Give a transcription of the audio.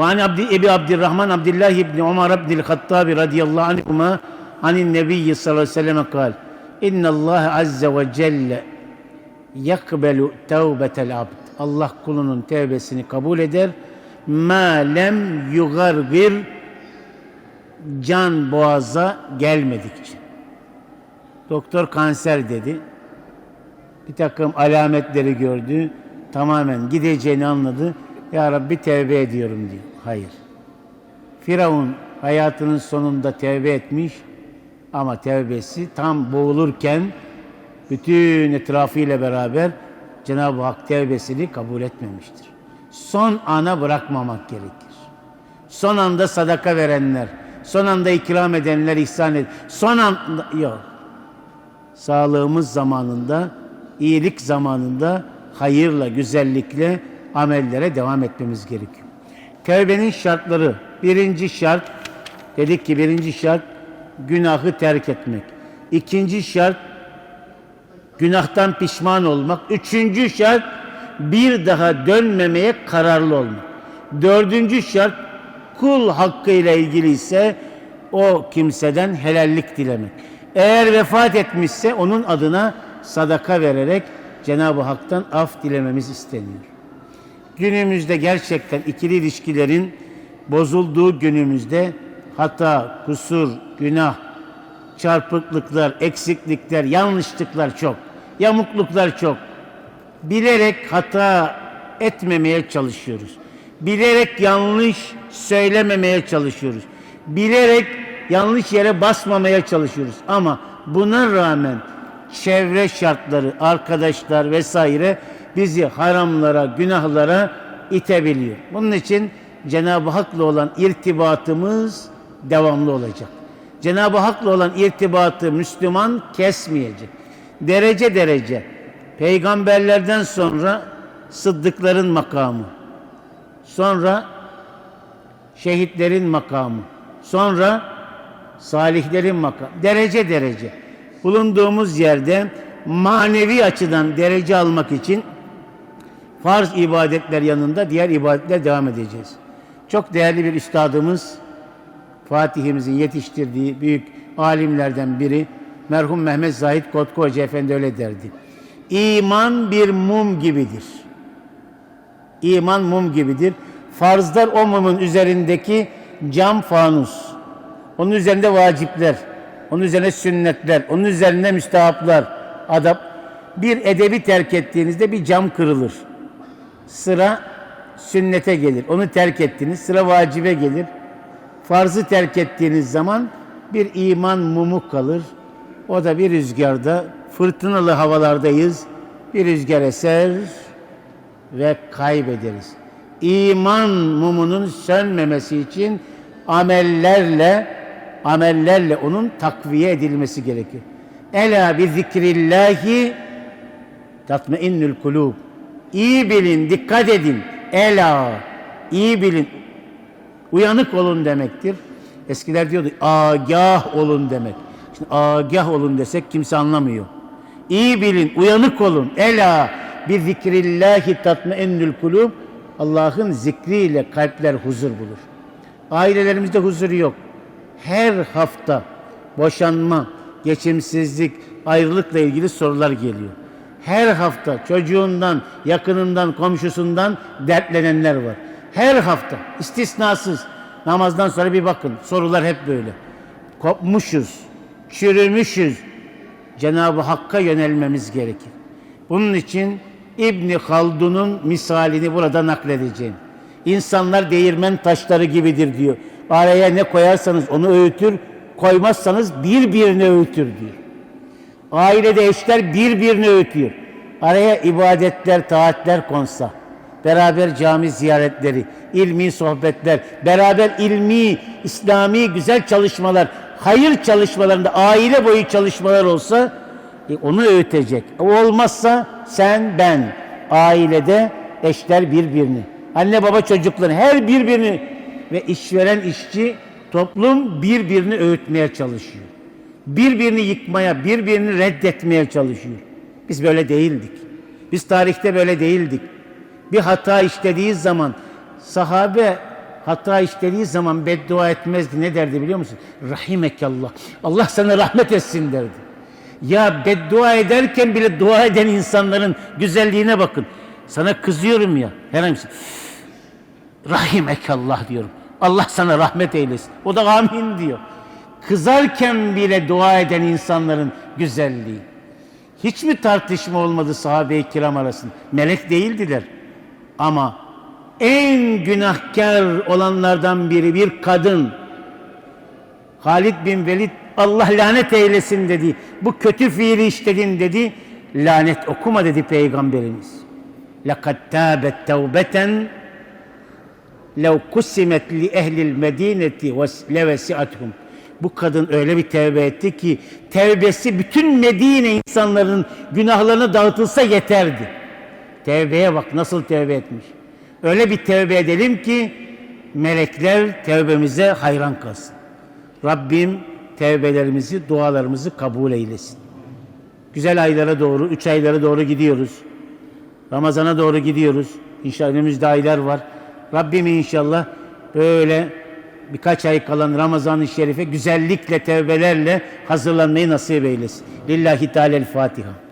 Ve Abdi Ebi Abdirrahman Abdullah İbni Umar İbni Hattabi radıyallahu anhuma anin Nebiyyi sallallahu aleyhi ve sellem kal. İnne Allah azze ve celle yakbelu tevbetel abd. Allah kulunun tevbesini kabul eder. Ma lem yugargir can boğaza gelmedikçe. Doktor kanser dedi. Bir takım alametleri gördü. Tamamen gideceğini anladı ya Rabbi tevbe ediyorum diyor. Hayır. Firavun hayatının sonunda tevbe etmiş ama tevbesi tam boğulurken bütün etrafıyla beraber Cenab-ı Hak tevbesini kabul etmemiştir. Son ana bırakmamak gerekir. Son anda sadaka verenler, son anda ikram edenler ihsan ed. Son anda yok. Sağlığımız zamanında, iyilik zamanında hayırla, güzellikle amellere devam etmemiz gerekiyor. Tevbenin şartları. Birinci şart, dedik ki birinci şart günahı terk etmek. İkinci şart günahtan pişman olmak. Üçüncü şart bir daha dönmemeye kararlı olmak. Dördüncü şart kul hakkıyla ilgili ise o kimseden helallik dilemek. Eğer vefat etmişse onun adına sadaka vererek Cenab-ı Hak'tan af dilememiz isteniyor. Günümüzde gerçekten ikili ilişkilerin bozulduğu günümüzde hata, kusur, günah, çarpıklıklar, eksiklikler, yanlışlıklar çok. Yamukluklar çok. Bilerek hata etmemeye çalışıyoruz. Bilerek yanlış söylememeye çalışıyoruz. Bilerek yanlış yere basmamaya çalışıyoruz. Ama buna rağmen çevre şartları, arkadaşlar vesaire bizi haramlara, günahlara itebiliyor. Bunun için Cenab-ı Hak'la olan irtibatımız devamlı olacak. Cenab-ı Hak'la olan irtibatı Müslüman kesmeyecek. Derece derece peygamberlerden sonra sıddıkların makamı, sonra şehitlerin makamı, sonra salihlerin makamı. Derece derece. Bulunduğumuz yerde manevi açıdan derece almak için farz ibadetler yanında diğer ibadetler devam edeceğiz. Çok değerli bir üstadımız Fatih'imizin yetiştirdiği büyük alimlerden biri merhum Mehmet Zahid Kotku Hoca Efendi öyle derdi. İman bir mum gibidir. İman mum gibidir. Farzlar o mumun üzerindeki cam fanus. Onun üzerinde vacipler, onun üzerine sünnetler, onun üzerine müstehaplar, adab. Bir edebi terk ettiğinizde bir cam kırılır. Sıra sünnete gelir. Onu terk ettiniz. Sıra vacibe gelir. Farzı terk ettiğiniz zaman bir iman mumu kalır. O da bir rüzgarda, fırtınalı havalardayız. Bir rüzgar eser ve kaybederiz. İman mumunun sönmemesi için amellerle amellerle onun takviye edilmesi gerekir. Ela bi zikrillahi tatmainnül kulub. İyi bilin, dikkat edin. Ela, iyi bilin. Uyanık olun demektir. Eskiler diyordu agah olun demek. Şimdi agah olun desek kimse anlamıyor. İyi bilin, uyanık olun. Ela bi zikrillahi tatmainnül kulub. Allah'ın zikriyle kalpler huzur bulur. Ailelerimizde huzur yok. Her hafta boşanma, geçimsizlik, ayrılıkla ilgili sorular geliyor. Her hafta çocuğundan, yakınından, komşusundan dertlenenler var. Her hafta istisnasız namazdan sonra bir bakın sorular hep böyle. Kopmuşuz, çürümüşüz. Cenab-ı Hakk'a yönelmemiz gerekir. Bunun için İbni Haldun'un misalini burada nakledeceğim. İnsanlar değirmen taşları gibidir diyor. Araya ne koyarsanız onu öğütür, koymazsanız birbirini öğütür diyor. Ailede eşler birbirini öğütüyor. Araya ibadetler, taatler konsa, beraber cami ziyaretleri, ilmi sohbetler, beraber ilmi, İslami güzel çalışmalar, hayır çalışmalarında aile boyu çalışmalar olsa e, onu öğütecek. O olmazsa sen, ben, ailede eşler birbirini, anne baba çocukları her birbirini ve işveren işçi toplum birbirini öğütmeye çalışıyor. Birbirini yıkmaya, birbirini reddetmeye çalışıyor. Biz böyle değildik. Biz tarihte böyle değildik. Bir hata işlediği zaman sahabe hata işlediği zaman beddua etmezdi. Ne derdi biliyor musun? Rahimekallah. Allah sana rahmet etsin derdi. Ya beddua ederken bile dua eden insanların güzelliğine bakın. Sana kızıyorum ya. Herhangi Rahimekallah diyorum. Allah sana rahmet eylesin. O da amin diyor. Kızarken bile dua eden insanların güzelliği. Hiç mi tartışma olmadı sahabe-i kiram arasında? Melek değildiler. Ama en günahkar olanlardan biri bir kadın. Halid bin Velid Allah lanet eylesin dedi. Bu kötü fiili işledin dedi. Lanet okuma dedi Peygamberimiz. لَقَدْ تَابَتْ تَوْبَةً لَوْ كُسِمَتْ لِأَهْلِ الْمَد۪ينَةِ لَوَسِعَتْهُمْ bu kadın öyle bir tevbe etti ki tevbesi bütün Medine insanların günahlarını dağıtılsa yeterdi. Tevbeye bak nasıl tevbe etmiş. Öyle bir tevbe edelim ki melekler tevbemize hayran kalsın. Rabbim tevbelerimizi, dualarımızı kabul eylesin. Güzel aylara doğru, üç aylara doğru gidiyoruz. Ramazana doğru gidiyoruz. İnşallah önümüzde aylar var. Rabbim inşallah böyle birkaç ay kalan Ramazan-ı Şerif'e güzellikle, tevbelerle hazırlanmayı nasip eylesin. Lillahi Teala'l-Fatiha.